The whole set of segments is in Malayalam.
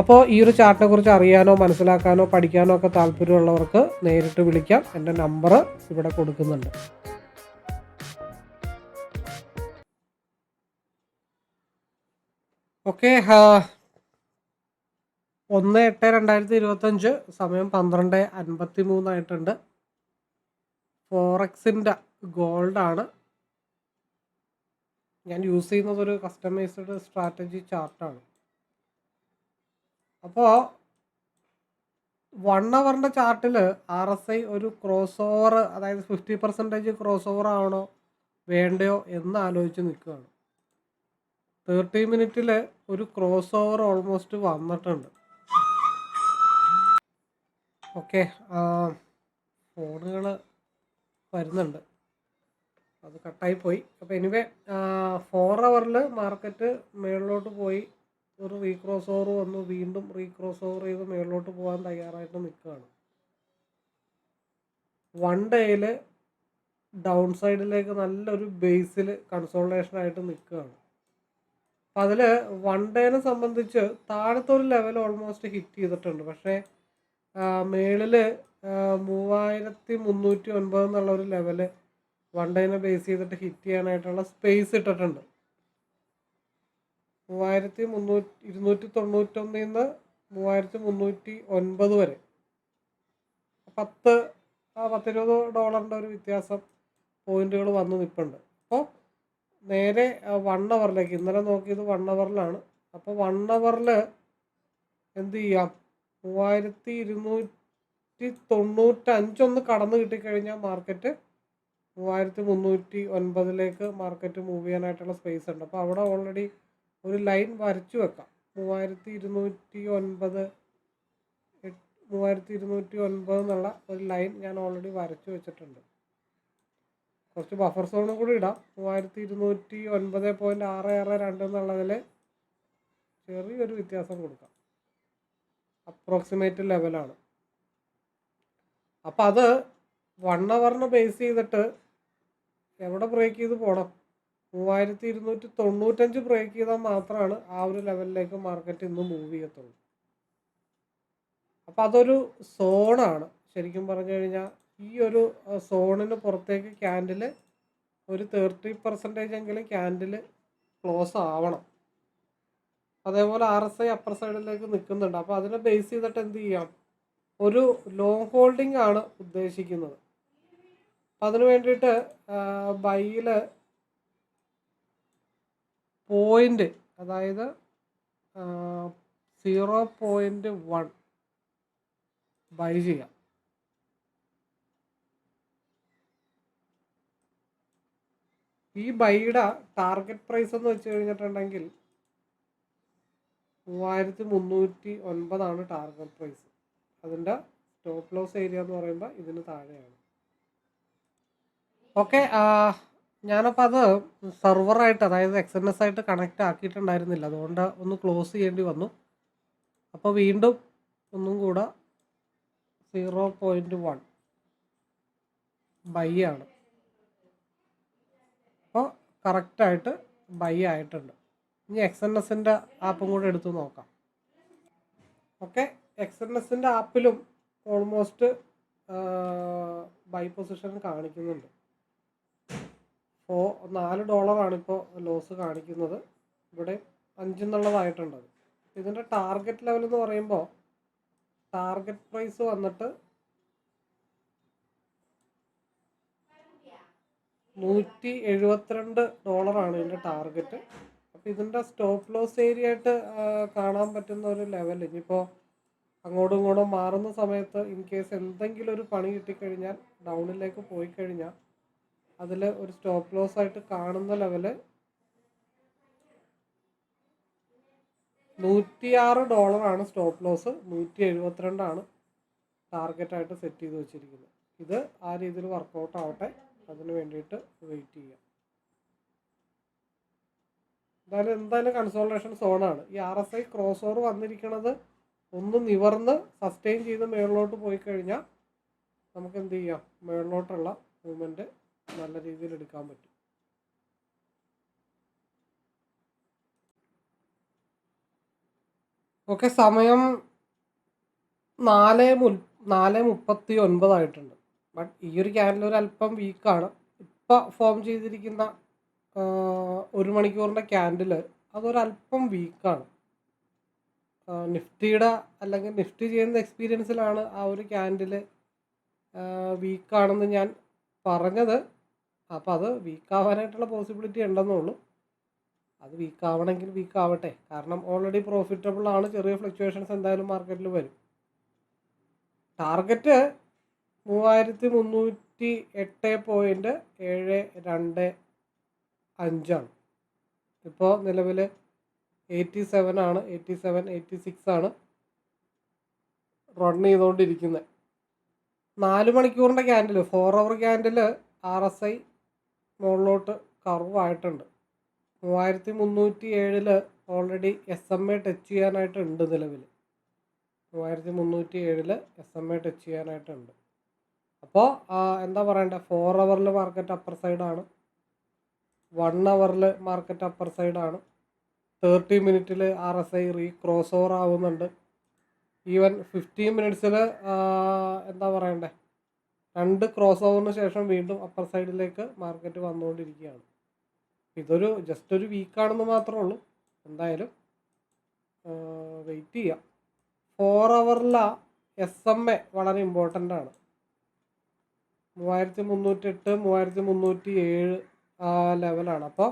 അപ്പോൾ ഈ ഒരു ചാർട്ടിനെ കുറിച്ച് അറിയാനോ മനസ്സിലാക്കാനോ പഠിക്കാനോ ഒക്കെ താല്പര്യമുള്ളവർക്ക് നേരിട്ട് വിളിക്കാം. എന്റെ നമ്പർ ഇവിടെ കൊടുക്കുന്നുണ്ട്. ഓക്കെ ഒന്ന് എട്ട് രണ്ടായിരത്തി ഇരുപത്തഞ്ച് സമയം പന്ത്രണ്ട് അൻപത്തി മൂന്നായിട്ടുണ്ട് ഫോറക്സിന്റെ ഗോൾഡാണ്. ഞാൻ യൂസ് ചെയ്യുന്നത് ഒരു കസ്റ്റമൈസ്ഡ് സ്ട്രാറ്റജി ചാർട്ടാണ്. അപ്പോൾ വൺ അവറിന്റെ ചാർട്ടിൽ ആർ എസ് ഐ ഒരു ക്രോസ് ഓവർ അതായത് ഫിഫ്റ്റി പെർസെന്റേജ് ക്രോസ് ഓവർ ആവണോ വേണ്ടയോ എന്ന് ആലോചിച്ച് നിൽക്കുകയാണ്. തേർട്ടി മിനിറ്റിൽ ഒരു ക്രോസ് ഓവർ ഓൾമോസ്റ്റ് വന്നിട്ടുണ്ട് ഓക്കെ ഫോണുകൾ വരുന്നുണ്ട്. അത് കട്ടായി പോയി. അപ്പോൾ എനിവേ ഫോർ അവറിൽ മാർക്കറ്റ് മുകളിലോട്ട് പോയി. ഒരു റീക്രോസ് ഓവർ വന്നു വീണ്ടും റീക്രോസ് ഓവർ ചെയ്ത് മേളിലോട്ട് പോകാൻ തയ്യാറായിട്ട് നിൽക്കുകയാണ്. വൺ ഡേയിൽ ഡൗൺ സൈഡിലേക്ക് നല്ലൊരു ബേസിൽ കൺസോൾട്ടേഷൻ ആയിട്ട് നിൽക്കുകയാണ്. അപ്പം അതിൽ വൺ ഡേനെ സംബന്ധിച്ച് താഴത്തെ ഒരു ലെവൽ ഓൾമോസ്റ്റ് ഹിറ്റ് ചെയ്തിട്ടുണ്ട്. പക്ഷേ മേളിൽ മൂവായിരത്തി മുന്നൂറ്റി ഒൻപത് എന്നുള്ള ഒരു ലെവൽ വൺ ഡേനെ ബേസ് ചെയ്തിട്ട് ഹിറ്റ് ചെയ്യാനായിട്ടുള്ള സ്പേസ് ഇട്ടിട്ടുണ്ട്. മൂവായിരത്തി മുന്നൂറ്റി ഇരുന്നൂറ്റി തൊണ്ണൂറ്റൊന്നിൽ നിന്ന് മൂവായിരത്തി മുന്നൂറ്റി ഒൻപത് വരെ. പത്ത് ആ പത്തിരുപത് ഡോളറിന്റെ ഒരു വ്യത്യാസം പോയിന്റുകൾ വന്ന് നിൽപ്പുണ്ട് അപ്പോൾ നേരെ വൺ അവറിലേക്ക് ഇന്നലെ നോക്കിയത് വൺ അവറിലാണ് അപ്പോൾ വൺ അവറിൽ എന്ത് ചെയ്യാം? മൂവായിരത്തി ഇരുന്നൂറ്റി തൊണ്ണൂറ്റഞ്ചൊന്ന് കടന്നു കിട്ടിക്കഴിഞ്ഞാൽ മാർക്കറ്റ് മൂവായിരത്തി മുന്നൂറ്റി ഒൻപതിലേക്ക് മാർക്കറ്റ് മൂവ് ചെയ്യാനായിട്ടുള്ള സ്പേസ് ഉണ്ട്. അപ്പോൾ അവിടെ ഓൾറെഡി ഒരു ലൈൻ വരച്ചു വെക്കാം. മൂവായിരത്തി ഇരുന്നൂറ്റി ഒൻപത് മൂവായിരത്തി ഇരുന്നൂറ്റി ഒൻപത് എന്നുള്ള ഒരു ലൈൻ ഞാൻ ഓൾറെഡി വരച്ചു വെച്ചിട്ടുണ്ട്. കുറച്ച് ബഫർ സോണും കൂടി ഇടാം. മൂവായിരത്തി ഇരുന്നൂറ്റി ഒൻപത് പോയിന്റ് ആറ് ആറ് രണ്ട് എന്നുള്ളതിൽ ചെറിയൊരു വ്യത്യാസം കൊടുക്കാം. അപ്രോക്സിമേറ്റ് ലെവലാണ് അപ്പം അത് വൺ അവറിന് ബേസ് ചെയ്തിട്ട് എവിടെ ബ്രേക്ക് ചെയ്ത് പോകണം മൂവായിരത്തി ഇരുന്നൂറ്റി തൊണ്ണൂറ്റഞ്ച് ബ്രേക്ക് ചെയ്താൽ മാത്രമാണ് ആ ഒരു ലെവലിലേക്ക് മാർക്കറ്റ് ഇന്ന് മൂവ് ചെയ്യത്തുള്ളൂ. അപ്പം അതൊരു സോണാണ് ശരിക്കും പറഞ്ഞു കഴിഞ്ഞാൽ ഈ ഒരു സോണിന് പുറത്തേക്ക് ക്യാൻഡിൽ ഒരു തേർട്ടി പെർസെന്റേജ് എങ്കിലും ക്യാൻഡിൽ ക്ലോസ് ആവണം. അതേപോലെ ആർ എസ് ഐ അപ്പർ സൈഡിലേക്ക് നിൽക്കുന്നുണ്ട് അപ്പോൾ അതിനെ ബേസ് ചെയ്തിട്ട് എന്ത് ചെയ്യാം? ഒരു ലോങ് ഹോൾഡിംഗ് ആണ് ഉദ്ദേശിക്കുന്നത്. അപ്പം അതിന് വേണ്ടിയിട്ട് ബൈയിൽ പോയിന്റ് അതായത് സീറോ പോയിന്റ് വൺ ബൈ ചെയ്യാം ഈ ബൈയുടെ ടാർഗറ്റ് പ്രൈസ് എന്ന് വെച്ച് കഴിഞ്ഞിട്ടുണ്ടെങ്കിൽ മൂവായിരത്തി മുന്നൂറ്റി ഒൻപതാണ് ടാർഗറ്റ് പ്രൈസ് അതിന്റെ സ്റ്റോപ്പ് ലോസ് ഏരിയ എന്ന് പറയുമ്പോൾ ഇതിന് താഴെയാണ്. ഓക്കെ ഞാനപ്പോൾ അത് സെർവറായിട്ട് അതായത് എക്സ് ആയിട്ട് കണക്റ്റ് ആക്കിയിട്ടുണ്ടായിരുന്നില്ല. അതുകൊണ്ട് ഒന്ന് ക്ലോസ് ചെയ്യേണ്ടി വന്നു. അപ്പോൾ വീണ്ടും ഒന്നും കൂടെ സീറോ പോയിന്റ് വൺ ബൈ ആണ്. അപ്പോൾ കറക്റ്റായിട്ട് ബൈ ആയിട്ടുണ്ട്. ഇനി എക്സ് എൻ എസിന്റെ ആപ്പും കൂടെ എടുത്തു നോക്കാം. ഓക്കെ? എക്സ് എൻ എസിന്റെ ആപ്പിലും ഓൾമോസ്റ്റ് ബൈ പൊസിഷൻ കാണിക്കുന്നുണ്ട്. ഫോ നാല് ഡോളറാണ് ഇപ്പോൾ ലോസ് കാണിക്കുന്നത്. ഇവിടെ അഞ്ചെന്നുള്ളതായിട്ടുണ്ട്. ഇതിന്റെ ടാർഗറ്റ് ലെവൽ എന്ന് പറയുമ്പോൾ ടാർഗറ്റ് പ്രൈസ് വന്നിട്ട് നൂറ്റി എഴുപത്തിരണ്ട് ഡോളറാണ് ഇതിന്റെ ടാർഗറ്റ്. അപ്പോൾ ഇതിന്റെ സ്റ്റോപ്പ് ലോസ് ഏരിയ ആയിട്ട് കാണാൻ പറ്റുന്ന ഒരു ലെവൽ. ഇനിയിപ്പോൾ അങ്ങോട്ടും ഇങ്ങോട്ടും മാറുന്ന സമയത്ത് ഇൻ കേസ് എന്തെങ്കിലും ഒരു പണി കിട്ടിക്കഴിഞ്ഞാൽ ഡൗണിലേക്ക് പോയി കഴിഞ്ഞാൽ അതിൽ ഒരു സ്റ്റോപ്പ് ലോസ് ആയിട്ട് കാണുന്ന ലെവൽ നൂറ്റിയാറ് ഡോളറാണ് സ്റ്റോപ്പ് ലോസ് നൂറ്റി എഴുപത്തിരണ്ടാണ് ടാർഗറ്റായിട്ട് സെറ്റ് ചെയ്ത് വെച്ചിരിക്കുന്നത്. ഇത് ആ രീതിയിൽ വർക്കൗട്ട് ആവട്ടെ അതിന് വേണ്ടിയിട്ട് വെയിറ്റ് ചെയ്യാം. എന്തായാലും എന്തായാലും കൺസോൾട്ടേഷൻ സോണാണ് ഈ R S I cross over വന്നിരിക്കുന്നത് ഒന്ന് നിവർന്ന് സസ്റ്റെയിൻ ചെയ്ത് മേളിലോട്ട് പോയി കഴിഞ്ഞാൽ നമുക്ക് എന്ത് ചെയ്യാം? മേളിലോട്ടുള്ള മൂവ്മെന്റ് നല്ല രീതിയിൽ എടുക്കാൻ പറ്റും. ഓക്കെ സമയം നാല് മു നാല് മുപ്പത്തി ഒൻപതായിട്ടുണ്ട് ബട്ട് ഈ ഒരു ക്യാൻഡിൽ ഒരു അല്പം വീക്കാണ് ഇപ്പം ഫോം ചെയ്തിരിക്കുന്ന ഒരു മണിക്കൂറിന്റെ ക്യാൻഡിൽ അതൊരല്പം വീക്കാണ് നിഫ്റ്റിയുടെ അല്ലെങ്കിൽ നിഫ്റ്റി ചെയ്യുന്ന എക്സ്പീരിയൻസിലാണ് ആ ഒരു ക്യാൻഡിൽ വീക്കാണെന്ന് ഞാൻ പറഞ്ഞത്. അപ്പോൾ അത് വീക്കാവാനായിട്ടുള്ള പോസിബിലിറ്റി ഉണ്ടെന്നുള്ളൂ. അത് വീക്ക് ആവണമെങ്കിൽ വീക്ക് ആവട്ടെ. കാരണം ഓൾറെഡി പ്രോഫിറ്റബിൾ ആണ്. ചെറിയ ഫ്ലക്ച്വേഷൻസ് എന്തായാലും മാർക്കറ്റിൽ വരും. ടാർഗറ്റ് മൂവായിരത്തി മുന്നൂറ്റി എട്ട് പോയിന്റ് ഏഴ് രണ്ട് അഞ്ചാണ്. ഇപ്പോൾ നിലവിൽ എയ്റ്റി സെവൻ ആണ്. എയ്റ്റി സെവൻ എയ്റ്റി സിക്സ് ആണ്. റൺ ചെയ്തുകൊണ്ടിരിക്കുന്നത് നാല് മണിക്കൂറിന്റെ candle four hour candle R S I മുകളിലോട്ട് കർവ് ആയിട്ടുണ്ട് മൂവായിരത്തി മുന്നൂറ്റി ഏഴിൽ already S M A touch ചെയ്യാനായിട്ടുണ്ട് നിലവിൽ മൂവായിരത്തി മുന്നൂറ്റി ഏഴിൽ എസ് എം എ ടച്ച് ചെയ്യാനായിട്ടുണ്ട് അപ്പോൾ എന്താ പറയണ്ടേ ഫോർ അവറിൽ മാർക്കറ്റ് അപ്പർ സൈഡാണ് വൺ അവറിൽ മാർക്കറ്റ് അപ്പർ സൈഡാണ് തേർട്ടി മിനിറ്റിൽ R S I re cross over ആവുന്നുണ്ട്. ഈവൻ ഫിഫ്റ്റീൻ മിനിറ്റ്സിൽ എന്താ പറയണ്ടേ? രണ്ട് ക്രോസ് ഓവറിന് ശേഷം വീണ്ടും അപ്പർ സൈഡിലേക്ക് മാർക്കറ്റ് വന്നുകൊണ്ടിരിക്കുകയാണ്. ഇതൊരു ജസ്റ്റ് ഒരു വീക്കാണെന്ന് മാത്രമേ ഉള്ളൂ. എന്തായാലും വെയിറ്റ് ചെയ്യാം. ഫോർ അവറില എസ് എം എ വളരെ ഇമ്പോർട്ടന്റ് ആണ്. മൂവായിരത്തി മുന്നൂറ്റി എട്ട് മൂവായിരത്തി മുന്നൂറ്റി ഏഴ് ആ ലെവലാണ് അപ്പോൾ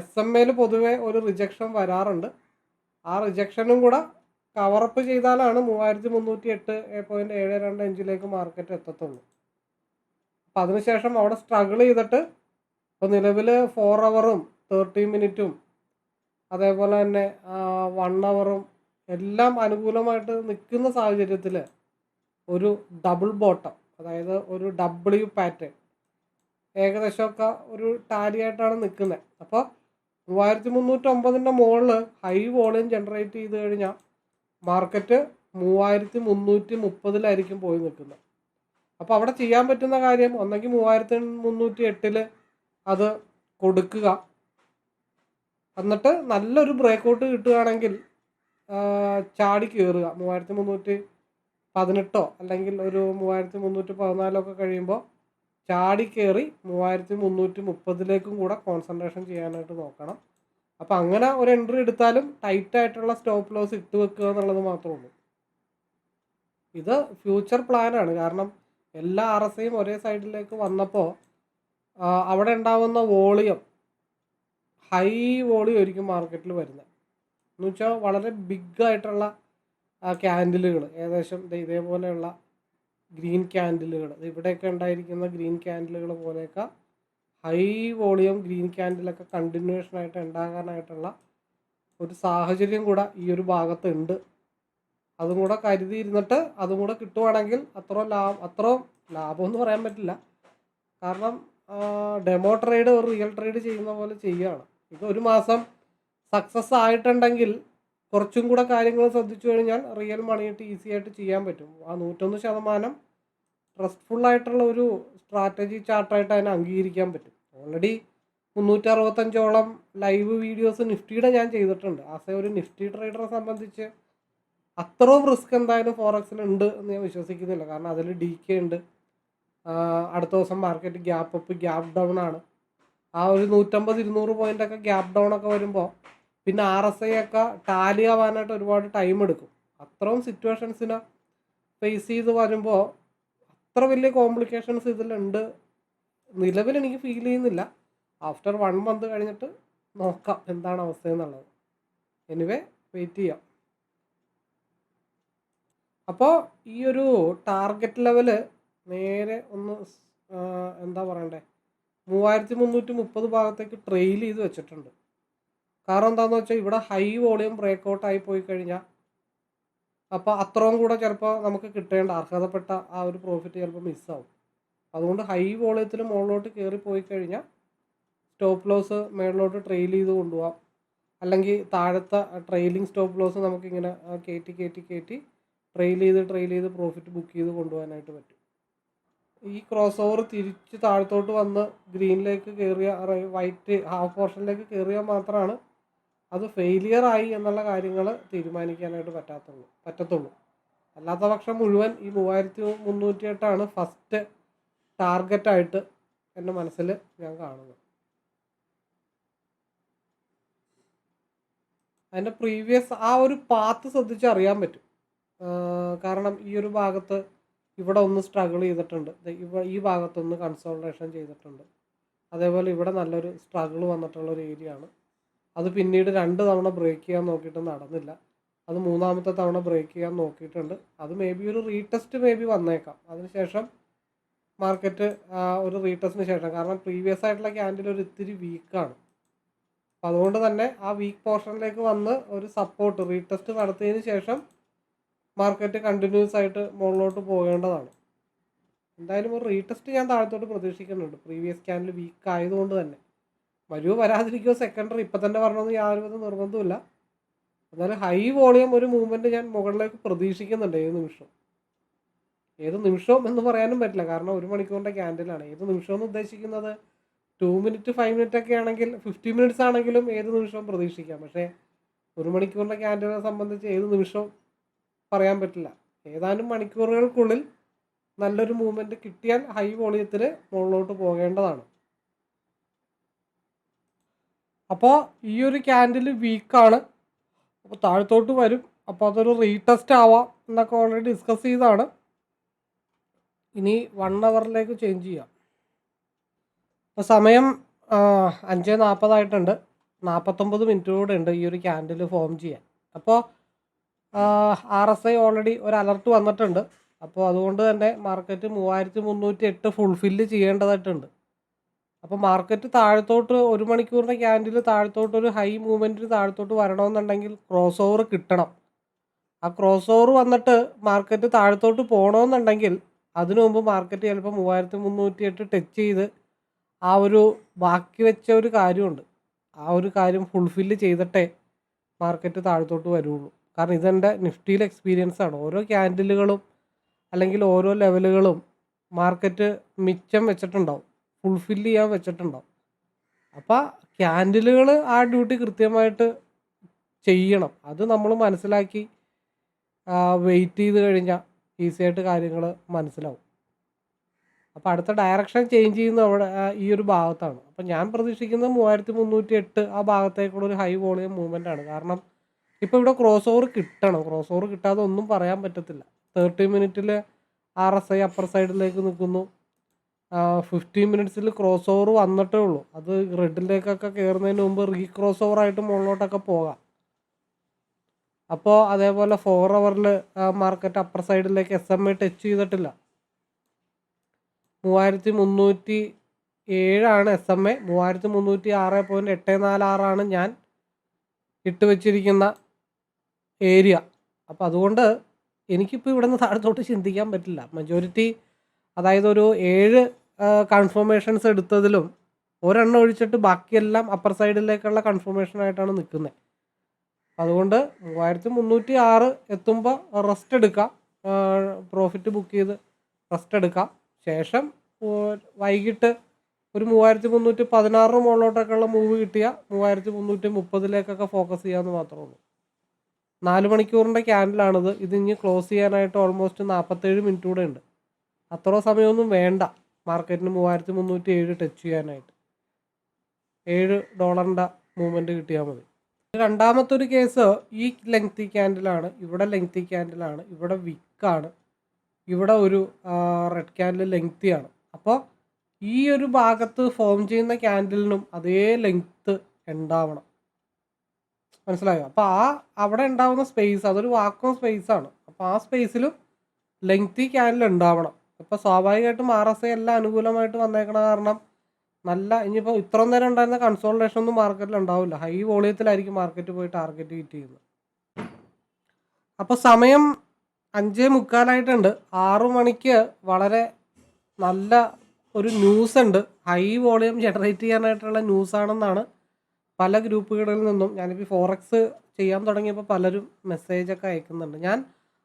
എസ് എം എയിൽ പൊതുവെ ഒരു റിജക്ഷൻ വരാറുണ്ട്. ആ റിജക്ഷനും കൂടെ കവറപ്പ് ചെയ്താലാണ് മൂവായിരത്തി മുന്നൂറ്റി എട്ട് പോയിന്റ് ഏഴ് രണ്ട് അഞ്ചിലേക്ക് മാർക്കറ്റ് എത്തത്തുള്ളൂ. അപ്പം അതിനുശേഷം അവിടെ സ്ട്രഗിൾ ചെയ്തിട്ട് ഇപ്പോൾ നിലവിൽ ഫോർ അവറും തേർട്ടി മിനിറ്റും അതേപോലെ തന്നെ വൺ അവറും എല്ലാം അനുകൂലമായിട്ട് നിൽക്കുന്ന സാഹചര്യത്തിൽ ഒരു ഡബിൾ ബോട്ടം അതായത് ഒരു ഡബ്ല്യു പാറ്റേൺ ഏകദേശമൊക്കെ ഒരു ടാലി ആയിട്ടാണ് നിൽക്കുന്നത് അപ്പോൾ മൂവായിരത്തി മുന്നൂറ്റൊമ്പതിന്റെ മുകളിൽ ഹൈ വോളിയം ജനറേറ്റ് ചെയ്ത് കഴിഞ്ഞാൽ മാർക്കറ്റ് മൂവായിരത്തി മുന്നൂറ്റി മുപ്പതിലായിരിക്കും പോയി നിൽക്കുന്നത് അപ്പോൾ അവിടെ ചെയ്യാൻ പറ്റുന്ന കാര്യം ഒന്നെങ്കിൽ മൂവായിരത്തി മുന്നൂറ്റി എട്ടിൽ അത് കൊടുക്കുക. എന്നിട്ട് നല്ലൊരു ബ്രേക്കൗട്ട് കിട്ടുകയാണെങ്കിൽ ചാടി കയറുക മൂവായിരത്തി മുന്നൂറ്റി പതിനെട്ടോ അല്ലെങ്കിൽ ഒരു മൂവായിരത്തി മുന്നൂറ്റി പതിനാലോ ഒക്കെ കഴിയുമ്പോൾ ചാടി കയറി മൂവായിരത്തി മുന്നൂറ്റി മുപ്പതിലേക്കും കൂടെ കോൺസെൻട്രേഷൻ ചെയ്യാനായിട്ട് നോക്കണം. അപ്പോൾ അങ്ങനെ ഒരു എൻട്രി എടുത്താലും ടൈറ്റ് ആയിട്ടുള്ള സ്റ്റോപ്പ് ലോസ് ഇട്ട് വെക്കുക എന്നുള്ളത് മാത്രമേ ഉള്ളൂ. ഇത് ഫ്യൂച്ചർ പ്ലാനാണ് കാരണം എല്ലാ ആർ എസ് ഐയും ഒരേ സൈഡിലേക്ക് വന്നപ്പോൾ അവിടെ ഉണ്ടാവുന്ന വോളിയം ഹൈ വോളിയം ആയിരിക്കും മാർക്കറ്റിൽ വരുന്നത്. എന്ന് വെച്ചാൽ വളരെ ബിഗ് ആയിട്ടുള്ള ക്യാൻഡിലുകൾ ഏകദേശം ഇതേപോലെയുള്ള ഗ്രീൻ ക്യാൻഡിലുകൾ ഇവിടെയൊക്കെ ഉണ്ടായിരിക്കുന്ന ഗ്രീൻ ക്യാൻഡിലുകൾ പോലെയൊക്കെ ഹൈ വോളിയം ഗ്രീൻ ക്യാൻഡിലൊക്കെ കണ്ടിന്യൂഷൻ ആയിട്ട് ഉണ്ടാകാനായിട്ടുള്ള ഒരു സാഹചര്യം കൂടെ ഈ ഒരു ഭാഗത്ത് ഉണ്ട് അതും കൂടെ കരുതിയിരുന്നിട്ട് അതും കൂടെ കിട്ടുവാണെങ്കിൽ അത്ര ലാഭം അത്ര ലാഭം എന്ന് പറയാൻ പറ്റില്ല. കാരണം ഡെമോ ട്രേഡ് ഒരു റിയൽ ട്രേഡ് ചെയ്യുന്ന പോലെ ചെയ്യുകയാണ് ഇത് ഒരു മാസം സക്സസ് ആയിട്ടുണ്ടെങ്കിൽ കുറച്ചും കൂടെ കാര്യങ്ങൾ ശ്രദ്ധിച്ചു കഴിഞ്ഞാൽ റിയൽ മണിയിട്ട് ഈസി ആയിട്ട് ചെയ്യാൻ പറ്റും. ആ നൂറ്റൊന്ന് ശതമാനം ആയിട്ടുള്ള ഒരു സ്ട്രാറ്റജി ചാർട്ടായിട്ട് അതിനെ അംഗീകരിക്കാൻ പറ്റും. ഓൾറെഡി മുന്നൂറ്റി അറുപത്തഞ്ചോളം ലൈവ് വീഡിയോസ് നിഫ്റ്റിയുടെ ഞാൻ ചെയ്തിട്ടുണ്ട്. ആസ് എ ഒരു നിഫ്റ്റി ട്രേഡറെ സംബന്ധിച്ച് അത്രയും റിസ്ക് എന്തായാലും ഫോറക്സിൽ ഉണ്ട് എന്ന് ഞാൻ വിശ്വസിക്കുന്നില്ല. കാരണം അതിൽ ഡി കെ ഉണ്ട്. അടുത്ത ദിവസം market gap up gap down ആണ്. ആ ഒരു നൂറ്റമ്പത് ഇരുന്നൂറ് ഒക്കെ ഗ്യാപ്പ് ഡൗൺ ഒക്കെ വരുമ്പോൾ പിന്നെ ആർ എസ് ഐ ഒക്കെ ടാലി ആവാനായിട്ട് ഒരുപാട് ടൈം എടുക്കും. അത്രയും സിറ്റുവേഷൻസിനെ ഫേസ് ചെയ്ത് വരുമ്പോൾ അത്ര വലിയ കോംപ്ലിക്കേഷൻസ് ഇതിലുണ്ട്. നിലവിൽ എനിക്ക് ഫീൽ ചെയ്യുന്നില്ല. ആഫ്റ്റർ വൺ മന്ത് കഴിഞ്ഞിട്ട് നോക്കാം എന്താണ് അവസ്ഥ എന്നുള്ളത്. എനിവേ വെയിറ്റ് ചെയ്യാം. അപ്പോൾ ഈ ഒരു ടാർഗറ്റ് ലെവൽ നേരെ ഒന്ന് എന്താ പറയണ്ടേ? മൂവായിരത്തി മുന്നൂറ്റി മുപ്പത് ഭാഗത്തേക്ക് ട്രെയിൽ ചെയ്ത് വെച്ചിട്ടുണ്ട്. കാരണം എന്താണെന്ന് വെച്ചാൽ ഇവിടെ ഹൈ വോളിയം ബ്രേക്കൗട്ട് ആയി പോയി കഴിഞ്ഞാൽ അപ്പോൾ അത്രയും കൂടെ ചിലപ്പോൾ നമുക്ക് കിട്ടേണ്ട അർഹതപ്പെട്ട ആ ഒരു പ്രോഫിറ്റ് ചിലപ്പോൾ മിസ്സാവും അതുകൊണ്ട് ഹൈ വോളിയത്തിൽ മുകളിലോട്ട് കയറി പോയി കഴിഞ്ഞാൽ സ്റ്റോപ്പ് ലോസ് മേളിലോട്ട് ട്രെയിൽ ചെയ്ത് കൊണ്ടുപോകാം അല്ലെങ്കിൽ താഴത്തെ ട്രെയിലിംഗ് സ്റ്റോപ്പ് ലോസ് നമുക്കിങ്ങനെ കയറ്റി കയറ്റി കയറ്റി ട്രെയിൽ ചെയ്ത് ട്രെയിൽ ചെയ്ത് പ്രോഫിറ്റ് ബുക്ക് ചെയ്ത് കൊണ്ടുപോകാനായിട്ട് പറ്റും. ഈ ക്രോസ് ഓവർ തിരിച്ച് താഴത്തോട്ട് വന്ന് ഗ്രീനിലേക്ക് കയറിയ വൈറ്റ് ഹാഫ് പോർഷനിലേക്ക് കയറിയാൽ മാത്രമാണ് അത് ഫെയിലിയർ ആയി എന്നുള്ള കാര്യങ്ങൾ തീരുമാനിക്കാനായിട്ട് പറ്റാത്തുള്ളൂ പറ്റത്തുള്ളൂ. അല്ലാത്ത പക്ഷം മുഴുവൻ ഈ മൂവായിരത്തി മുന്നൂറ്റി എട്ടാണ് ഫസ്റ്റ് ടാർഗറ്റായിട്ട് എന്റെ മനസ്സിൽ ഞാൻ കാണുന്നത്. അതിന്റെ പ്രീവിയസ് ആ ഒരു പാത്ത് ശ്രദ്ധിച്ച് അറിയാൻ പറ്റും. കാരണം ഈ ഒരു ഭാഗത്ത് ഇവിടെ ഒന്ന് സ്ട്രഗിൾ ചെയ്തിട്ടുണ്ട്. ഈ ഭാഗത്തൊന്ന് കൺസോൾട്ടേഷൻ ചെയ്തിട്ടുണ്ട്. അതേപോലെ ഇവിടെ നല്ലൊരു സ്ട്രഗിൾ വന്നിട്ടുള്ള ഒരു ഏരിയ ആണ്. അത് പിന്നീട് രണ്ട് തവണ ബ്രേക്ക് ചെയ്യാൻ നോക്കിയിട്ട് നടന്നില്ല. അത് മൂന്നാമത്തെ തവണ ബ്രേക്ക് ചെയ്യാൻ നോക്കിയിട്ടുണ്ട്. അത് മേ ബി ഒരു റീടെസ്റ്റ് മേ ബി വന്നേക്കാം. അതിനുശേഷം മാർക്കറ്റ് ഒരു റീടെസ്റ്റിന് ശേഷം. കാരണം പ്രീവിയസ് ആയിട്ടുള്ള ക്യാൻഡിൽ ഒരു ഇത്തിരി വീക്കാണ് അപ്പോൾ അതുകൊണ്ട് തന്നെ ആ വീക്ക് പോർഷനിലേക്ക് വന്ന് ഒരു സപ്പോർട്ട് റീടെസ്റ്റ് നടത്തിയതിന് ശേഷം മാർക്കറ്റ് കണ്ടിന്യൂസ് ആയിട്ട് മുകളിലോട്ട് പോകേണ്ടതാണ്. എന്തായാലും ഒരു റീടെസ്റ്റ് ഞാൻ താഴത്തോട്ട് പ്രതീക്ഷിക്കുന്നുണ്ട്. പ്രീവിയസ് ക്യാൻഡിൽ വീക്ക് ആയതുകൊണ്ട് തന്നെ. വരുമോ വരാതിരിക്കുമോ സെക്കൻഡറി ഇപ്പം തന്നെ പറഞ്ഞൊന്നും യാതൊരു നിർബന്ധമില്ല എന്നാലും ഹൈ വോളിയം ഒരു മൂവ്മെന്റ് ഞാൻ മുകളിലേക്ക് പ്രതീക്ഷിക്കുന്നുണ്ട് ഏത് നിമിഷവും. ഏത് നിമിഷവും എന്ന് പറയാനും പറ്റില്ല. കാരണം ഒരു മണിക്കൂറിന്റെ ക്യാൻഡിലാണ് ഏത് നിമിഷം എന്ന് ഉദ്ദേശിക്കുന്നത് ടു മിനിറ്റ് ഫൈവ് മിനിറ്റ് ഒക്കെ ആണെങ്കിൽ ഫിഫ്റ്റി മിനിറ്റ്സ് ആണെങ്കിലും ഏത് നിമിഷവും പ്രതീക്ഷിക്കാം. പക്ഷേ ഒരു മണിക്കൂറിന്റെ ക്യാൻഡിലിനെ സംബന്ധിച്ച് ഏത് നിമിഷവും പറയാൻ പറ്റില്ല. ഏതാനും മണിക്കൂറുകൾക്കുള്ളിൽ നല്ലൊരു മൂവ്മെന്റ് കിട്ടിയാൽ ഹൈ വോളിയത്തിൽ മുകളിലോട്ട് പോകേണ്ടതാണ്. അപ്പോൾ ഈ ഒരു ക്യാൻഡിൽ വീക്കാണ് അപ്പോൾ താഴത്തോട്ട് വരും. അപ്പോൾ അതൊരു റീടെസ്റ്റ് ആവാം എന്നൊക്കെ ഓൾറെഡി ഡിസ്കസ് ചെയ്തതാണ് ഇനി വൺ അവറിലേക്ക് ചേഞ്ച് ചെയ്യാം. അപ്പോൾ സമയം അഞ്ച് നാൽപ്പതായിട്ടുണ്ട് നാൽപ്പത്തൊമ്പത് മിനിറ്റ് കൂടെ ഉണ്ട് ഈ ഒരു ക്യാൻഡിൽ ഫോം ചെയ്യാൻ. അപ്പോൾ ആർ എസ് ഐ ഓൾറെഡി ഒരു അലർട്ട് വന്നിട്ടുണ്ട്. അപ്പോൾ അതുകൊണ്ട് തന്നെ മാർക്കറ്റ് മൂവായിരത്തി മുന്നൂറ്റി എട്ട് ഫുൾഫില്ല് ചെയ്യേണ്ടതായിട്ടുണ്ട്. അപ്പോൾ മാർക്കറ്റ് താഴത്തോട്ട് ഒരു മണിക്കൂറിന്റെ ക്യാൻഡിൽ താഴത്തോട്ട് ഒരു ഹൈ മൂവ്മെന്റിൽ താഴത്തോട്ട് വരണമെന്നുണ്ടെങ്കിൽ ക്രോസ് ഓവർ കിട്ടണം. ആ ക്രോസ് ഓവർ വന്നിട്ട് മാർക്കറ്റ് താഴത്തോട്ട് പോകണമെന്നുണ്ടെങ്കിൽ അതിനു മുമ്പ് മാർക്കറ്റ് ചിലപ്പോൾ മൂവായിരത്തി മുന്നൂറ്റി എട്ട് ടച്ച് ചെയ്ത് ആ ഒരു ബാക്കി വെച്ച ഒരു കാര്യമുണ്ട്. ആ ഒരു കാര്യം ഫുൾഫില്ല് ചെയ്തിട്ടേ മാർക്കറ്റ് താഴത്തോട്ട് വരുള്ളൂ. കാരണം ഇതെന്റെ നിഫ്റ്റിയിലെ എക്സ്പീരിയൻസ് ആണ്. ഓരോ ക്യാൻഡിലുകളും അല്ലെങ്കിൽ ഓരോ ലെവലുകളും മാർക്കറ്റ് മിച്ചം വെച്ചിട്ടുണ്ടാവും. ഫുൾഫില്ല് ചെയ്യാൻ വെച്ചിട്ടുണ്ടാവും. അപ്പോൾ ക്യാൻഡിലുകൾ ആ ഡ്യൂട്ടി കൃത്യമായിട്ട് ചെയ്യണം. അത് നമ്മൾ മനസ്സിലാക്കി വെയിറ്റ് ചെയ്ത് കഴിഞ്ഞാൽ ഈസി ആയിട്ട് കാര്യങ്ങൾ മനസ്സിലാവും. അപ്പോൾ അടുത്ത ഡയറക്ഷൻ ചേഞ്ച് ചെയ്യുന്നത് അവിടെ ഈ ഒരു ഭാഗത്താണ്. അപ്പോൾ ഞാൻ പ്രതീക്ഷിക്കുന്നത് മൂവായിരത്തി മുന്നൂറ്റി എട്ട് ആ ഭാഗത്തേക്കുള്ള ഒരു ഹൈ വോളിയം മൂവ്മെന്റ് ആണ്. കാരണം ഇപ്പോൾ ഇവിടെ ക്രോസ് ഓവർ കിട്ടണം. ക്രോസ് ഓവർ കിട്ടാതെ ഒന്നും പറയാൻ പറ്റത്തില്ല. തേർട്ടി മിനിറ്റിൽ ആർ എസ് ഐ അപ്പർ സൈഡിലേക്ക് നിൽക്കുന്നു. ഫിഫ്റ്റീൻ മിനിറ്റ്സിൽ ക്രോസ് ഓവർ വന്നിട്ടേ ഉള്ളൂ. അത് റെഡിലേക്കൊക്കെ കയറുന്നതിന് മുമ്പ് റീ ക്രോസ് ഓവർ ആയിട്ട് മുകളിലോട്ടൊക്കെ പോകാം. അപ്പോൾ അതേപോലെ ഫോർ അവറിൽ മാർക്കറ്റ് അപ്പർ സൈഡിലേക്ക് എസ് എം ഐ ടച്ച് ചെയ്തിട്ടില്ല മൂവായിരത്തി മുന്നൂറ്റി ഏഴാണ് എസ് എം എ മൂവായിരത്തി മുന്നൂറ്റി ആറ് പോയിന്റ് എട്ട് നാല് ആറാണ് ഞാൻ ഇട്ട് വെച്ചിരിക്കുന്ന ഏരിയ. അപ്പോൾ അതുകൊണ്ട് എനിക്കിപ്പോൾ ഇവിടെ നിന്ന് താഴത്തോട്ട് ചിന്തിക്കാൻ പറ്റില്ല. മെജോറിറ്റി അതായത് ഒരു ഏഴ് കൺഫർമേഷൻസ് എടുത്തതിലും ഒരെണ്ണം ഒഴിച്ചിട്ട് ബാക്കിയെല്ലാം അപ്പർ സൈഡിലേക്കുള്ള കൺഫർമേഷൻ ആയിട്ടാണ് നിൽക്കുന്നത് അതുകൊണ്ട് മൂവായിരത്തി മുന്നൂറ്റി ആറ് എത്തുമ്പോൾ റെസ്റ്റ് എടുക്കാം പ്രോഫിറ്റ് ബുക്ക് ചെയ്ത് റെസ്റ്റ് എടുക്കാം. ശേഷം വൈകിട്ട് ഒരു മൂവായിരത്തി മുന്നൂറ്റി പതിനാറ് മുകളിലോട്ടൊക്കെയുള്ള മൂവ് കിട്ടിയ മൂവായിരത്തി മുന്നൂറ്റി മുപ്പതിലേക്കൊക്കെ ഫോക്കസ് ചെയ്യാമെന്ന് മാത്രമേ ഉള്ളൂ. നാല് മണിക്കൂറിന്റെ ക്യാൻഡിലാണിത് ഇത് ഇനി ക്ലോസ് ചെയ്യാനായിട്ട് ഓൾമോസ്റ്റ് നാൽപ്പത്തേഴ് മിനിറ്റ് കൂടെ ഉണ്ട്. അത്ര സമയമൊന്നും വേണ്ട. മാർക്കറ്റിന് മൂവായിരത്തി മുന്നൂറ്റി ഏഴ് ടച്ച് ചെയ്യാനായിട്ട്. ഏഴ് ഡോളറിന്റെ മൂവ്മെന്റ് കിട്ടിയാൽ മതി. രണ്ടാമത്തെ ഒരു കേസ് ഈ ലെങ്തി ക്യാൻഡിലാണ് ഇവിടെ ലെങ്തി ക്യാൻഡിലാണ് ഇവിടെ വിക്കാണ്. ഇവിടെ ഒരു റെഡ് ക്യാൻഡിൽ ലെങ്തിയാണ് അപ്പോൾ ഈ ഒരു ഭാഗത്ത് ഫോം ചെയ്യുന്ന ക്യാൻഡിലിനും അതേ ലെങ്ത്ത് ഉണ്ടാവണം. മനസ്സിലായോ? അപ്പോൾ ആ അവിടെ ഉണ്ടാവുന്ന സ്പേസ് അതൊരു വാക്കോ സ്പേസ് ആണ്. അപ്പോൾ ആ സ്പേസിലും ലെങ്തി ക്യാനിൽ ഉണ്ടാവണം. ഇപ്പോൾ സ്വാഭാവികമായിട്ടും ആർ എസ് ഐ എല്ലാം അനുകൂലമായിട്ട് വന്നേക്കണ കാരണം നല്ല ഇനിയിപ്പോൾ ഇത്ര നേരം ഉണ്ടായിരുന്ന കൺസോൾട്ടേഷൻ ഒന്നും മാർക്കറ്റിൽ ഉണ്ടാവില്ല. ഹൈ വോളിയത്തിലായിരിക്കും മാർക്കറ്റ് പോയി ടാർഗറ്റ് ഹിറ്റ് ചെയ്യുന്നത്. അപ്പോൾ സമയം അഞ്ചേ മുക്കാലായിട്ടുണ്ട്. ആറു മണിക്ക് വളരെ നല്ല ഒരു ന്യൂസ് ഉണ്ട്. ഹൈ വോളിയം ജനറേറ്റ് ചെയ്യാനായിട്ടുള്ള ന്യൂസാണെന്നാണ് പല ഗ്രൂപ്പുകളിൽ നിന്നും ഞാനിപ്പോൾ ഫോറക്സ് ചെയ്യാൻ തുടങ്ങിയപ്പോൾ പലരും മെസ്സേജൊക്കെ അയക്കുന്നുണ്ട്. ഞാൻ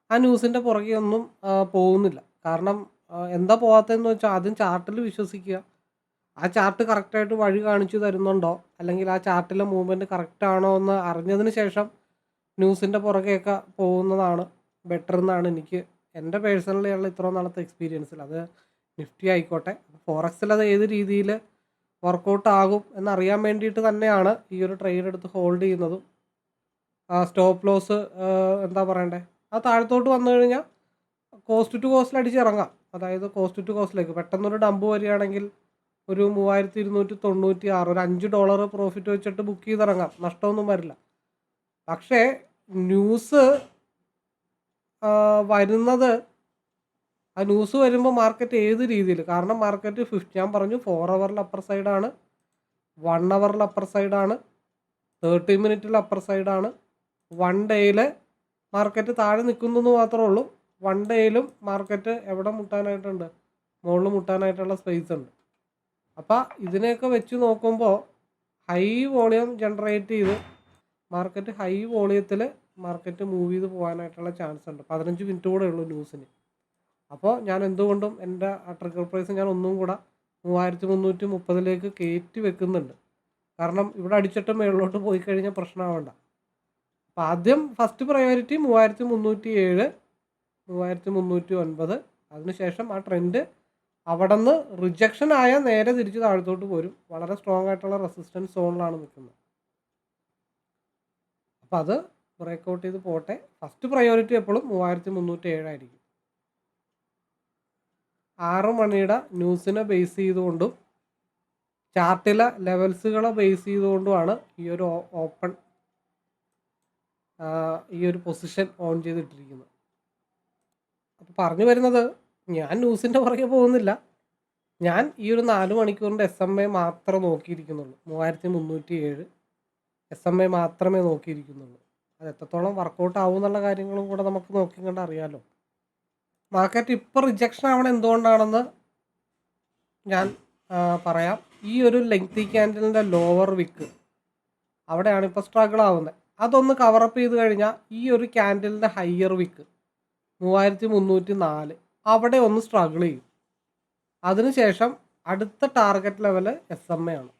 ആ ന്യൂസിന്റെ പുറകെ ഒന്നും പോകുന്നില്ല. കാരണം എന്താ പോകാത്തതെന്ന് വെച്ചാൽ ആദ്യം ചാർട്ടിൽ വിശ്വസിക്കുക. ആ ചാർട്ട് കറക്റ്റായിട്ട് വഴി കാണിച്ചു തരുന്നുണ്ടോ? അല്ലെങ്കിൽ ആ ചാർട്ടിലെ മൂവ്മെന്റ് കറക്റ്റ് ആണോ എന്ന് അറിഞ്ഞതിന് ശേഷം ന്യൂസിന്റെ പുറകെയൊക്കെ പോകുന്നതാണ് ബെറ്റർ എന്നാണ് എനിക്ക് എന്റെ പേഴ്സണലി ഉള്ള ഇത്രയും നാളത്തെ എക്സ്പീരിയൻസിൽ അത് നിഫ്റ്റി ആയിക്കോട്ടെ. ഫോറക്സിൽ അത് ഏത് രീതിയിൽ വർക്കൗട്ട് ആകും എന്നറിയാൻ വേണ്ടിയിട്ട് തന്നെയാണ് ഈ ഒരു ട്രേഡ് എടുത്ത് ഹോൾഡ് ചെയ്യുന്നതും. ആ സ്റ്റോപ്പ് ലോസ് എന്താ പറയണ്ടേ? ആ താഴത്തോട്ട് വന്നു കഴിഞ്ഞാൽ കോസ്റ്റ് ടു കോസ്റ്റിൽ അടിച്ചിറങ്ങാം അതായത് കോസ്റ്റ് ടു കോസ്റ്റിലേക്ക്. പെട്ടെന്നൊരു ഡമ്പ് വരികയാണെങ്കിൽ ഒരു മൂവായിരത്തി ഇരുന്നൂറ്റി തൊണ്ണൂറ്റി ആറ് ഒരു അഞ്ച് ഡോളർ പ്രോഫിറ്റ് വെച്ചിട്ട് ബുക്ക് ചെയ്തിറങ്ങാം. നഷ്ടമൊന്നും വരില്ല. പക്ഷേ ന്യൂസ് വരുന്നത് ആ ന്യൂസ് വരുമ്പോൾ മാർക്കറ്റ് ഏത് രീതിയിൽ കാരണം മാർക്കറ്റ് ഫിഫ്റ്റ് ഞാൻ പറഞ്ഞു ഫോർ അവറിൽ അപ്പർ സൈഡാണ് വൺ അവറിൽ അപ്പർ സൈഡാണ് തേർട്ടി മിനിറ്റിൽ അപ്പർ സൈഡാണ്. വൺ ഡേയിൽ മാർക്കറ്റ് താഴെ നിൽക്കുന്നു മാത്രമേ ഉള്ളൂ. വൺ ഡേയിലും മാർക്കറ്റ് എവിടെ മുട്ടാനായിട്ടുണ്ട്? മുകളിൽ മുട്ടാനായിട്ടുള്ള സ്പേസ് ഉണ്ട്. അപ്പോൾ ഇതിനെയൊക്കെ വെച്ച് നോക്കുമ്പോൾ ഹൈ വോളിയം ജനറേറ്റ് ചെയ്ത് മാർക്കറ്റ് ഹൈ വോളിയത്തിൽ മാർക്കറ്റ് മൂവ് ചെയ്ത് പോകാനായിട്ടുള്ള ചാൻസ് ഉണ്ട്. പതിനഞ്ച് മിനിറ്റ് കൂടെ ഉള്ളൂ ന്യൂസിന്. അപ്പോൾ ഞാൻ എന്തുകൊണ്ടും എന്റെ ആ ട്രിഗർ പ്രൈസ് ഞാൻ ഒന്നും കൂടെ മൂവായിരത്തി മുന്നൂറ്റി മുപ്പതിലേക്ക് കയറ്റി വെക്കുന്നുണ്ട്. കാരണം ഇവിടെ അടിച്ചിട്ട് മേളിലോട്ട് പോയി കഴിഞ്ഞാൽ പ്രശ്നമാവണ്ട അപ്പോൾ ആദ്യം ഫസ്റ്റ് പ്രയോറിറ്റി മൂവായിരത്തി മുന്നൂറ്റി ഏഴ് മൂവായിരത്തി മുന്നൂറ്റി ഒൻപത് അതിനുശേഷം ആ ട്രെൻഡ് അവിടെ നിന്ന് റിജക്ഷൻ ആയ നേരെ തിരിച്ച് താഴത്തോട്ട് പോരും. വളരെ സ്ട്രോങ് ആയിട്ടുള്ള റെസിസ്റ്റൻസ് സോണിലാണ് നിൽക്കുന്നത്. അപ്പോൾ അത് ബ്രേക്ക് ഔട്ട് ചെയ്ത് പോട്ടെ. ഫസ്റ്റ് പ്രയോറിറ്റി എപ്പോഴും മൂവായിരത്തി മുന്നൂറ്റി ഏഴായിരിക്കും ആറ് മണിയുടെ ന്യൂസിനെ ബേസ് ചെയ്തുകൊണ്ടും ചാർട്ടിലെ ലെവൽസുകളെ ബേസ് ചെയ്തുകൊണ്ടുമാണ് ഈ ഒരു ഓപ്പൺ ഈ ഒരു പൊസിഷൻ ഓൺ ചെയ്തിട്ടിരിക്കുന്നത്. അപ്പോൾ പറഞ്ഞു വരുന്നത് ഞാൻ ന്യൂസിന്റെ പുറകെ പോകുന്നില്ല. ഞാൻ ഈ ഒരു നാല് മണിക്കൂറിന്റെ എസ് എം എ മാത്രം നോക്കിയിരിക്കുന്നുള്ളൂ. മൂവായിരത്തി മുന്നൂറ്റി ഏഴ് എസ് എം എ മാത്രമേ നോക്കിയിരിക്കുന്നുള്ളൂ. അത് എത്രത്തോളം വർക്കൗട്ട് ആവും എന്നുള്ള കാര്യങ്ങളും കൂടെ നമുക്ക് നോക്കി കണ്ട് അറിയാമല്ലോ മാർക്കറ്റ് ഇപ്പോൾ റിജക്ഷൻ ആവണം എന്തുകൊണ്ടാണെന്ന് ഞാൻ പറയാം. ഈ ഒരു ലെങ്തി ക്യാൻഡലിന്റെ ലോവർ വിക്ക് അവിടെയാണ് ഇപ്പോൾ സ്ട്രഗിൾ ആവുന്നത് അതൊന്ന് കവറപ്പ് ചെയ്ത് കഴിഞ്ഞാൽ ഈ ഒരു ക്യാൻഡലിന്റെ ഹയർ വിക്ക് മൂവായിരത്തി മുന്നൂറ്റി നാല് അവിടെ ഒന്ന് സ്ട്രഗിൾ ചെയ്യും. അതിനുശേഷം അടുത്ത target level S M A ആണ്.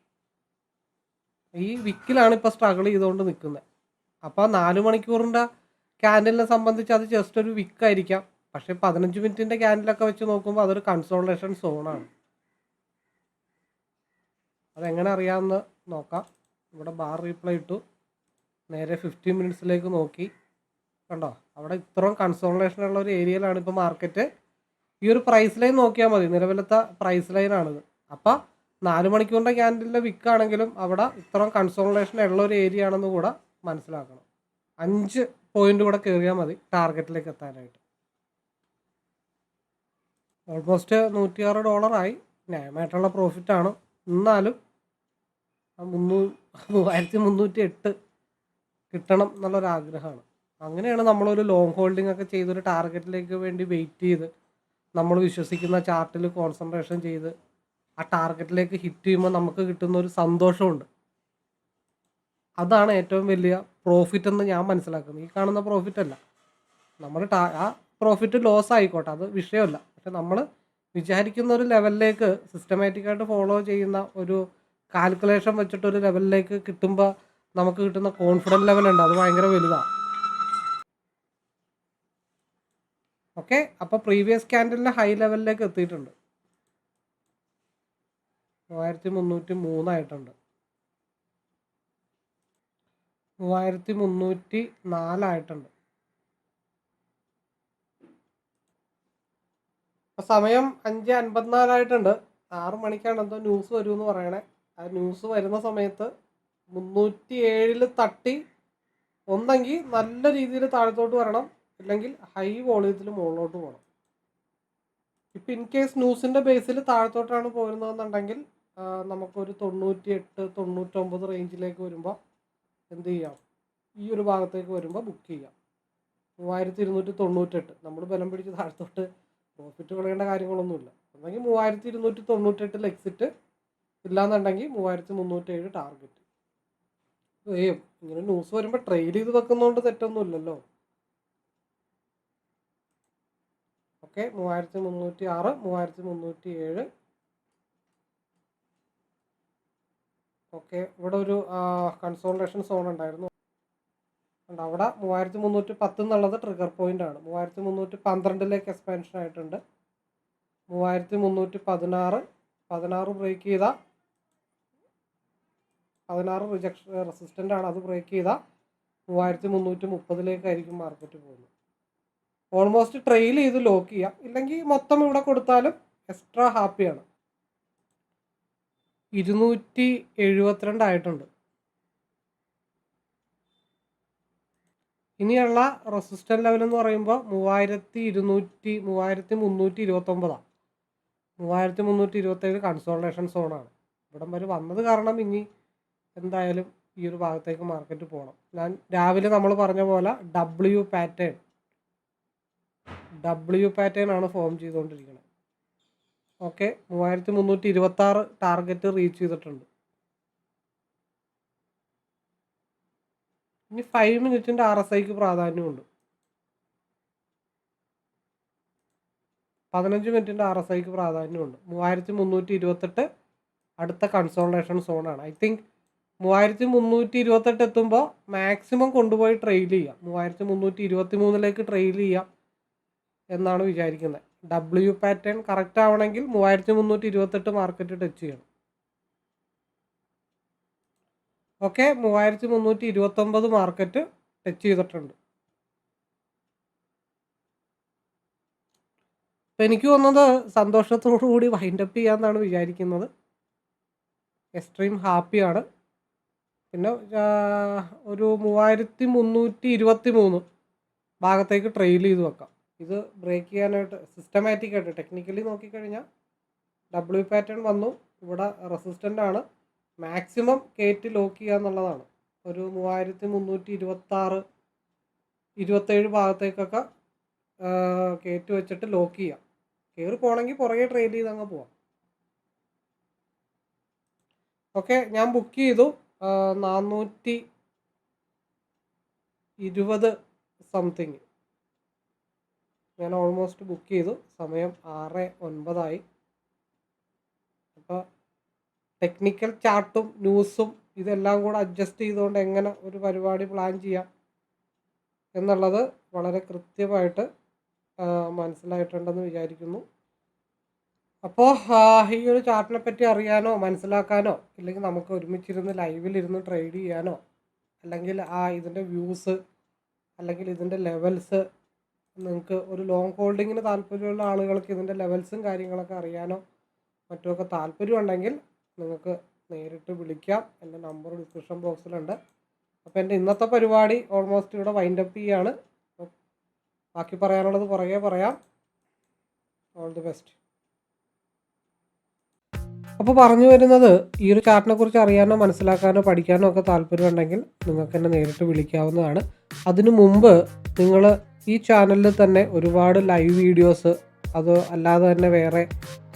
ഈ വിക്കിലാണ് ഇപ്പോൾ സ്ട്രഗിൾ ചെയ്തുകൊണ്ട് നിൽക്കുന്നത് അപ്പോൾ നാല് മണിക്കൂറിന്റെ ക്യാൻഡലിനെ സംബന്ധിച്ച് അത് ജസ്റ്റ് ഒരു വിക്കായിരിക്കാം പക്ഷേ പതിനഞ്ച് മിനിറ്റിന്റെ ക്യാൻഡിലൊക്കെ വെച്ച് നോക്കുമ്പോൾ അതൊരു കൺസോളേഷൻ സോണാണ് അതെങ്ങനെ അറിയാമെന്ന് നോക്കാം. ഇവിടെ ബാർ റീപ്ലൈ ഇട്ടു. നേരെ ഫിഫ്റ്റീൻ മിനിറ്റ്സിലേക്ക് നോക്കി. കണ്ടോ? അവിടെ ഇത്രയും കൺസോളേഷൻ ഉള്ള ഒരു ഏരിയയിലാണ് ഇപ്പോൾ മാർക്കറ്റ് ഈ ഒരു പ്രൈസ് ലൈൻ നോക്കിയാൽ മതി. നിലവിലത്തെ പ്രൈസ് ലൈനാണിത് അപ്പോൾ നാല് മണിക്കൂറിന്റെ ക്യാൻഡിലെ വിൽക്കുകയാണെങ്കിലും അവിടെ ഇത്രയും കൺസോളേഷൻ ഉള്ള ഒരു ഏരിയ ആണെന്ന് കൂടെ മനസ്സിലാക്കണം. അഞ്ച് പോയിന്റ് കൂടെ കയറിയാൽ മതി. ടാർഗറ്റിലേക്ക് എത്താനായിട്ട്. ഓൾമോസ്റ്റ് നൂറ്റിയാറ് ഡോളറായി. ന്യായമായിട്ടുള്ള പ്രോഫിറ്റാണ് എന്നാലും മുന്നൂ മൂവായിരത്തി മുന്നൂറ്റി എട്ട് കിട്ടണം എന്നുള്ളൊരാഗ്രഹമാണ് അങ്ങനെയാണ് നമ്മളൊരു ലോങ് ഹോൾഡിംഗ് ഒക്കെ ചെയ്തൊരു ടാർഗറ്റിലേക്ക് വേണ്ടി വെയിറ്റ് ചെയ്ത് നമ്മൾ വിശ്വസിക്കുന്ന ചാർട്ടിൽ കോൺസെൻട്രേഷൻ ചെയ്ത് ആ ടാർഗറ്റിലേക്ക് ഹിറ്റ് ചെയ്യുമ്പോൾ നമുക്ക് കിട്ടുന്ന ഒരു സന്തോഷമുണ്ട്. അതാണ് ഏറ്റവും വലിയ പ്രോഫിറ്റ് എന്ന് ഞാൻ മനസ്സിലാക്കുന്നത്. ഈ കാണുന്ന പ്രോഫിറ്റ് അല്ല. നമ്മുടെ ആ പ്രോഫിറ്റ് ലോസ് ആയിക്കോട്ടെ. അത് വിഷയമല്ല. പക്ഷെ നമ്മൾ വിചാരിക്കുന്ന ഒരു ലെവലിലേക്ക് സിസ്റ്റമാറ്റിക്കായിട്ട് ഫോളോ ചെയ്യുന്ന ഒരു കാൽക്കുലേഷൻ വെച്ചിട്ട് ഒരു ലെവലിലേക്ക് കിട്ടുമ്പോൾ നമുക്ക് കിട്ടുന്ന കോൺഫിഡൻസ് ലെവലുണ്ട് അത് ഭയങ്കര വലുതാണ് ഓക്കെ അപ്പോൾ പ്രീവിയസ് ക്യാൻഡലിന്റെ ഹൈ ലെവലിലേക്ക് എത്തിയിട്ടുണ്ട്. മൂവായിരത്തി മുന്നൂറ്റി മൂന്നായിട്ടുണ്ട് മൂവായിരത്തി മുന്നൂറ്റി നാലായിട്ടുണ്ട് ഇപ്പൊ സമയം അഞ്ച് അൻപത്തിനാലായിട്ടുണ്ട്. ആറ് മണിക്കാണ് എന്തോ ന്യൂസ് വരുമെന്ന് പറയണേ. ആ ന്യൂസ് വരുന്ന സമയത്ത് മുന്നൂറ്റി ഏഴിൽ തട്ടി ഒന്നെങ്കിൽ നല്ല രീതിയിൽ താഴത്തോട്ട് വരണം. ഇല്ലെങ്കിൽ ഹൈ വോളിയത്തിൽ മുകളിലോട്ട് പോകണം. ഇപ്പം ഇൻ കേസ് ന്യൂസിന്റെ ബേസിൽ താഴത്തോട്ടാണ് പോരുന്നതെന്നുണ്ടെങ്കിൽ നമുക്കൊരു തൊണ്ണൂറ്റി എട്ട് തൊണ്ണൂറ്റൊമ്പത് റേഞ്ചിലേക്ക് വരുമ്പോൾ എന്ത് ചെയ്യാം? ഈ ഒരു ഭാഗത്തേക്ക് വരുമ്പോൾ ബുക്ക് ചെയ്യാം. മൂവായിരത്തി ഇരുന്നൂറ്റി തൊണ്ണൂറ്റെട്ട്. നമ്മൾ ബലം പിടിച്ച് താഴത്തോട്ട് പ്രോഫിറ്റ് കളയേണ്ട കാര്യങ്ങളൊന്നുമില്ല. ഒന്നെങ്കിൽ മൂവായിരത്തി ഇരുന്നൂറ്റി തൊണ്ണൂറ്റെട്ടിൽ എക്സിറ്റ് ഇല്ലാന്നുണ്ടെങ്കിൽ മൂവായിരത്തി മുന്നൂറ്റേഴ് ടാർഗറ്റ് ഏയ് ഇങ്ങനെ ന്യൂസ് വരുമ്പോൾ ട്രെയിൽ ചെയ്ത് വെക്കുന്നതുകൊണ്ട് തെറ്റൊന്നുമില്ലല്ലോ. ഓക്കെ മൂവായിരത്തി മുന്നൂറ്റി ആറ് മൂവായിരത്തി മുന്നൂറ്റി ഏഴ് ഓക്കെ ഇവിടെ ഒരു കൺസോൾട്ടേഷൻ സോൺ ഉണ്ടായിരുന്നു. ഉണ്ട്. അവിടെ മൂവായിരത്തി മുന്നൂറ്റി പത്ത് എന്നുള്ളത് ട്രിഗർ പോയിന്റ് ആണ്. മൂവായിരത്തി മുന്നൂറ്റി പന്ത്രണ്ടിലേക്ക് എക്സ്പാൻഷൻ ആയിട്ടുണ്ട്. മൂവായിരത്തി മുന്നൂറ്റി പതിനാറ് പതിനാറ് ബ്രേക്ക് ചെയ്ത പതിനാറ് റിജക്ഷൻ റെസിസ്റ്റന്റ് ആണ് അത് ബ്രേക്ക് ചെയ്ത മൂവായിരത്തി മുന്നൂറ്റി മുപ്പതിലേക്കായിരിക്കും മാർക്കറ്റ് പോകുന്നത്. ഓൾമോസ്റ്റ് ട്രെയിൽ ചെയ്ത് ലോക്ക് ചെയ്യാം. ഇല്ലെങ്കിൽ മൊത്തം ഇവിടെ കൊടുത്താലും എക്സ്ട്രാ ഹാപ്പിയാണ് ഇരുന്നൂറ്റി എഴുപത്തിരണ്ട് ആയിട്ടുണ്ട്. ഇനിയുള്ള റെസിസ്റ്റന്റ് ലെവൽ എന്ന് പറയുമ്പോൾ മൂവായിരത്തി ഇരുന്നൂറ്റി മൂവായിരത്തി മുന്നൂറ്റി ഇരുപത്തൊമ്പതാണ് മൂവായിരത്തി മുന്നൂറ്റി ഇരുപത്തേഴ് കൺസോൾട്ടേഷൻ സോണാണ് ഇവിടം വരെ വന്നത് കാരണം ഇനി എന്തായാലും ഈ ഒരു ഭാഗത്തേക്ക് മാർക്കറ്റ് പോകണം ഞാൻ രാവിലെ നമ്മൾ പറഞ്ഞ പോലെ ഡബ്ല്യു പാറ്റേൺ ഡബ്ല്യു പാറ്റേൺ ആണ് ഫോം ചെയ്തുകൊണ്ടിരിക്കുന്നത് ഓക്കെ മൂവായിരത്തി മുന്നൂറ്റി ഇരുപത്തി ആറ് ടാർഗറ്റ് റീച്ച് ചെയ്തിട്ടുണ്ട്. ഇനി ഫൈവ് മിനിറ്റിന്റെ ആർ എസ് ഐക്ക് പ്രാധാന്യമുണ്ട്. പതിനഞ്ച് മിനിറ്റിന്റെ ആർ എസ് ഐക്ക് പ്രാധാന്യമുണ്ട്. മൂവായിരത്തി മുന്നൂറ്റി ഇരുപത്തെട്ട് അടുത്ത കൺസോൾട്ടേഷൻ സോണാണ് ഐ തിങ്ക് മൂവായിരത്തി മുന്നൂറ്റി ഇരുപത്തെട്ട് എത്തുമ്പോൾ മാക്സിമം കൊണ്ടുപോയി ട്രെയിൽ ചെയ്യാം. മൂവായിരത്തി മുന്നൂറ്റി ഇരുപത്തി മൂന്നിലേക്ക് ട്രെയിൽ ചെയ്യാം എന്നാണ് വിചാരിക്കുന്നത്. ഡബ്ല്യു പാറ്റേൺ കറക്റ്റ് ആവണമെങ്കിൽ മൂവായിരത്തി മുന്നൂറ്റി ഇരുപത്തെട്ട് മാർക്കറ്റ് ടച്ച് ചെയ്യണം. ഓക്കെ മൂവായിരത്തി മുന്നൂറ്റി ഇരുപത്തൊമ്പത് മാർക്കറ്റ് ടച്ച് ചെയ്തിട്ടുണ്ട്. അപ്പം എനിക്ക് തോന്നുന്നത് സന്തോഷത്തോടു കൂടി വൈൻഡപ്പ് ചെയ്യാമെന്നാണ് വിചാരിക്കുന്നത്. എക്സ്ട്രീം ഹാപ്പിയാണ് പിന്നെ ഒരു മൂവായിരത്തി മുന്നൂറ്റി ഇരുപത്തി മൂന്ന് ഭാഗത്തേക്ക് ട്രെയിൽ ചെയ്ത് വെക്കാം. ഇത് ബ്രേക്ക് ചെയ്യാനായിട്ട് സിസ്റ്റമാറ്റിക് ആയിട്ട് ടെക്നിക്കലി നോക്കിക്കഴിഞ്ഞാൽ ഡബ്ല്യു പാറ്റേൺ വന്നു. ഇവിടെ റെസിസ്റ്റന്റ് ആണ്. മാക്സിമം കയറ്റി ലോക്ക് ചെയ്യുക എന്നുള്ളതാണ്. ഒരു മൂവായിരത്തി മുന്നൂറ്റി ഇരുപത്താറ് ഇരുപത്തേഴ് ഭാഗത്തേക്കൊക്കെ കയറ്റി വെച്ചിട്ട് ലോക്ക് ചെയ്യാം കയറി പോകണമെങ്കിൽ പുറകെ ട്രെയിൽ ചെയ്ത് അങ്ങ് പോവാം. ഓക്കെ ഞാൻ ബുക്ക് ചെയ്തു. നാനൂറ്റി ഇരുപത് സംതിങ് ഞാൻ ഓൾമോസ്റ്റ് ബുക്ക് ചെയ്തു. സമയം ആറ് ഒൻപതായി. അപ്പോൾ ടെക്നിക്കൽ ചാർട്ടും ന്യൂസും ഇതെല്ലാം കൂടെ അഡ്ജസ്റ്റ് ചെയ്തുകൊണ്ട് എങ്ങനെ ഒരു പരിപാടി പ്ലാൻ ചെയ്യാം എന്നുള്ളത് വളരെ കൃത്യമായിട്ട് മനസ്സിലായിട്ടുണ്ടെന്ന് വിചാരിക്കുന്നു. അപ്പോൾ ഈ ഒരു ചാർട്ടിനെ പറ്റി അറിയാനോ മനസ്സിലാക്കാനോ ഇല്ലെങ്കിൽ നമുക്ക് ഒരുമിച്ചിരുന്ന് ലൈവിലിരുന്ന് ട്രേഡ് ചെയ്യാനോ അല്ലെങ്കിൽ ആ ഇതിന്റെ വ്യൂസ് അല്ലെങ്കിൽ ഇതിന്റെ ലെവൽസ് നിങ്ങൾക്ക് ഒരു ലോങ് ഹോൾഡിങ്ങിന് താല്പര്യമുള്ള ആളുകൾക്ക് ഇതിന്റെ ലെവൽസും കാര്യങ്ങളൊക്കെ അറിയാനോ മറ്റുമൊക്കെ താല്പര്യമുണ്ടെങ്കിൽ നിങ്ങൾക്ക് നേരിട്ട് വിളിക്കാം. എന്റെ നമ്പർ ഡിസ്ക്രിപ്ഷൻ ബോക്സിലുണ്ട്. അപ്പോൾ എന്റെ ഇന്നത്തെ പരിപാടി ഓൾമോസ്റ്റ് ഇവിടെ വൈൻഡപ്പ് ചെയ്യാണ്. ബാക്കി പറയാനുള്ളത് പുറകെ പറയാം. ഓൾ ദി ബെസ്റ്റ് അപ്പോൾ പറഞ്ഞു വരുന്നത് ഈ ഒരു ചാർട്ടിനെ കുറിച്ച് അറിയാനോ മനസ്സിലാക്കാനോ പഠിക്കാനോ ഒക്കെ താല്പര്യമുണ്ടെങ്കിൽ നിങ്ങൾക്ക് എന്നെ നേരിട്ട് വിളിക്കാവുന്നതാണ്. അതിനു മുമ്പ് നിങ്ങൾ ഈ ചാനലിൽ തന്നെ ഒരുപാട് ലൈവ് വീഡിയോസ് അത് അല്ലാതെ തന്നെ വേറെ